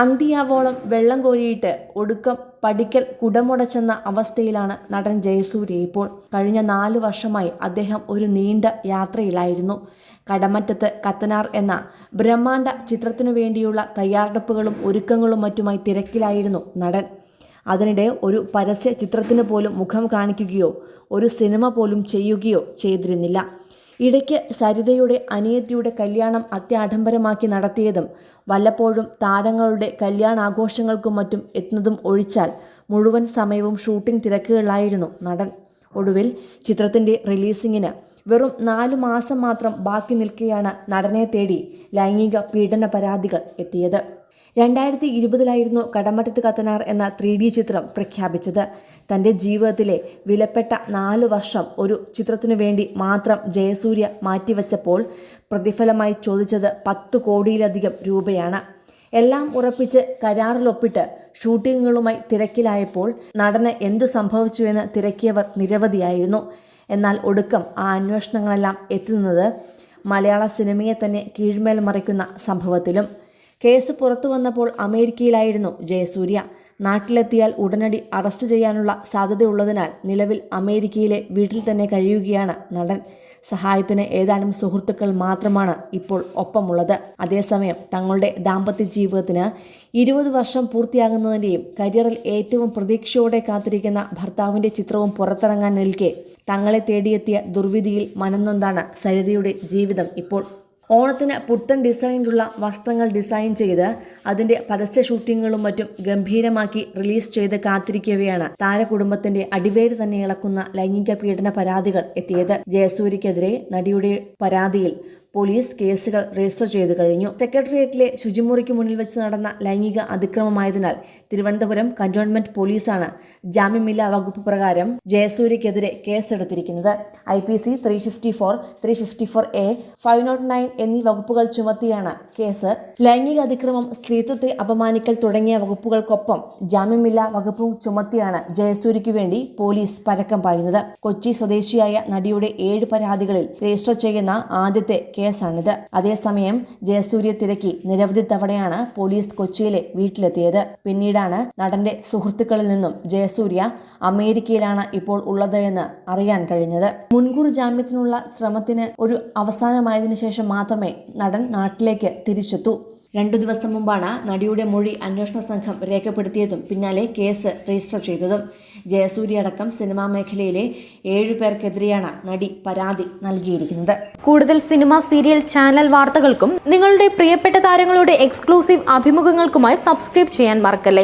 അന്തിയാവോളം വെള്ളം കോരിയിട്ട് ഒടുക്കം പടിക്കൽ കുടമുടച്ചെന്ന അവസ്ഥയിലാണ് നടൻ ജയസൂര്യ ഇപ്പോൾ. കഴിഞ്ഞ നാല് വർഷമായി അദ്ദേഹം ഒരു നീണ്ട യാത്രയിലായിരുന്നു. കടമറ്റത്ത് കത്തനാർ എന്ന ബ്രഹ്മാണ്ട ചിത്രത്തിനു വേണ്ടിയുള്ള തയ്യാറെടുപ്പുകളും ഒരുക്കങ്ങളും മറ്റുമായി തിരക്കിലായിരുന്നു നടൻ. അതിനിടെ ഒരു പരസ്യ ചിത്രത്തിന് പോലും മുഖം കാണിക്കുകയോ ഒരു സിനിമ പോലും ചെയ്യുകയോ ചെയ്തിരുന്നില്ല. ഇടയ്ക്ക് സരിതയുടെ അനിയത്തിയുടെ കല്യാണം അത്യാഡംബരമാക്കി നടത്തിയതും വല്ലപ്പോഴും താരങ്ങളുടെ കല്യാണാഘോഷങ്ങൾക്കും മറ്റും എത്തുന്നതും ഒഴിച്ചാൽ മുഴുവൻ സമയവും ഷൂട്ടിംഗ് തിരക്കുകളിലായിരുന്നു നടൻ. ഒടുവിൽ ചിത്രത്തിന്റെ റിലീസിങ്ങിന് വെറും നാലു മാസം മാത്രം ബാക്കി നിൽക്കെയാണ് നടനെ തേടി ലൈംഗിക പീഡന പരാതികൾ എത്തിയത്. രണ്ടായിരത്തി ഇരുപതിലായിരുന്നു കടമറ്റത്ത് കത്തനാർ എന്ന ത്രീ ഡി ചിത്രം പ്രഖ്യാപിച്ചത്. തന്റെ ജീവിതത്തിലെ വിലപ്പെട്ട നാല് വർഷം ഒരു ചിത്രത്തിനു വേണ്ടി മാത്രം ജയസൂര്യ മാറ്റിവെച്ചപ്പോൾ പ്രതിഫലമായി ചോദിച്ചത് പത്ത് കോടിയിലധികം രൂപയാണ്. എല്ലാം ഉറപ്പിച്ച് കരാറിലൊപ്പിട്ട് ഷൂട്ടിങ്ങുകളുമായി തിരക്കിലായപ്പോൾ നടന് എന്തു സംഭവിച്ചുവെന്ന് തിരക്കിയവർ നിരവധിയായിരുന്നു. എന്നാൽ ഒടുക്കം ആ അന്വേഷണങ്ങളെല്ലാം എത്തുന്നത് മലയാള സിനിമയെ തന്നെ കീഴ്മേൽ മറിക്കുന്ന സംഭവത്തിലും. കേസ് പുറത്തു വന്നപ്പോൾ അമേരിക്കയിലായിരുന്നു ജയസൂര്യ. നാട്ടിലെത്തിയാൽ ഉടനടി അറസ്റ്റ് ചെയ്യാനുള്ള സാധ്യതയുള്ളതിനാൽ നിലവിൽ അമേരിക്കയിലെ വീട്ടിൽ തന്നെ കഴിയുകയാണ് നടൻ. സഹായത്തിന് ഏതാനും സുഹൃത്തുക്കൾ മാത്രമാണ് ഇപ്പോൾ ഒപ്പമുള്ളത്. അതേസമയം തങ്ങളുടെ ദാമ്പത്യ ജീവിതത്തിന് ഇരുപത് വർഷം പൂർത്തിയാകുന്നതിന്റെയും കരിയറിൽ ഏറ്റവും പ്രതീക്ഷയോടെ കാത്തിരിക്കുന്ന ഭർത്താവിന്റെ ചിത്രവും പുറത്തിറങ്ങാൻ നിൽക്കെ തങ്ങളെ തേടിയെത്തിയ ദുർവിധിയിൽ മനന്നൊന്താണ് സരിതയുടെ ജീവിതം ഇപ്പോൾ ഓണത്തിന് പുത്തൻ ഡിസൈനിലുള്ള വസ്ത്രങ്ങൾ ഡിസൈൻ ചെയ്ത് അതിന്റെ പരസ്യ ഷൂട്ടിങ്ങുകളും മറ്റും ഗംഭീരമാക്കി റിലീസ് ചെയ്ത് കാത്തിരിക്കവെയാണ് താരകുടുംബത്തിന്റെ അടിവേര് തന്നെ ഇളക്കുന്ന ലൈംഗിക പീഡന പരാതികൾ എത്തിയത് ജയസൂരിക്കെതിരെ നടിയുടെ പരാതിയിൽ പോലീസ് കേസുകൾ രജിസ്റ്റർ ചെയ്തു കഴിഞ്ഞു. സെക്രട്ടേറിയറ്റിലെ ശുചിമുറിക്ക് മുന്നിൽ വെച്ച് നടന്ന ലൈംഗിക അതിക്രമമായതിനാൽ തിരുവനന്തപുരം കന്റോൺമെന്റ് പോലീസാണ് ജാമ്യമില്ലാ വകുപ്പ് പ്രകാരം ജയസൂര്യക്കെതിരെ കേസെടുത്തിരിക്കുന്നത്. I P C three fifty four three fifty four A five nought nine എന്നീ വകുപ്പുകൾ ചുമത്തിയാണ് കേസ്. ലൈംഗിക അതിക്രമം സ്ത്രീത്വത്തെ അപമാനിക്കൽ തുടങ്ങിയ വകുപ്പുകൾക്കൊപ്പം ജാമ്യമില്ലാ വകുപ്പും ചുമത്തിയാണ് ജയസൂര്യയ്ക്കു വേണ്ടി പോലീസ് പരക്കം പായുന്നത്. കൊച്ചി സ്വദേശിയായ നടിയുടെ ഏഴ് പരാതികളിൽ രജിസ്റ്റർ ചെയ്യുന്ന ആദ്യത്തെ കേസാണിത്. അതേസമയം ജയസൂര്യ തിരക്കി നിരവധി തവണയാണ് പോലീസ് കൊച്ചിയിലെ വീട്ടിലെത്തിയത്. പിന്നീടാണ് നടന്റെ സുഹൃത്തുക്കളിൽ നിന്നും ജയസൂര്യ അമേരിക്കയിലാണ് ഇപ്പോൾ ഉള്ളത് എന്ന് അറിയാൻ കഴിഞ്ഞത്. മുൻകൂർ ജാമ്യത്തിനുള്ള ശ്രമത്തിന് ഒരു അവസാനമായതിനു ശേഷം മാത്രമേ നടൻ നാട്ടിലേക്ക് തിരിച്ചെത്തൂ. രണ്ടു ദിവസം മുമ്പാണ് നടിയുടെ മൊഴി അന്വേഷണ സംഘം രേഖപ്പെടുത്തിയതും പിന്നാലെ കേസ് രജിസ്റ്റർ ചെയ്തതും. ജയസൂര്യ അടക്കം സിനിമാ മേഖലയിലെ ഏഴു പേർക്കെതിരെയാണ് നടി പരാതി നൽകിയിരിക്കുന്നത്. കൂടുതൽ സിനിമ സീരിയൽ ചാനൽ വാർത്തകൾക്കും നിങ്ങളുടെ പ്രിയപ്പെട്ട താരങ്ങളുടെ എക്സ്ക്ലൂസീവ് അഭിമുഖങ്ങൾക്കുമായി സബ്സ്ക്രൈബ് ചെയ്യാൻ മറക്കല്ലേ?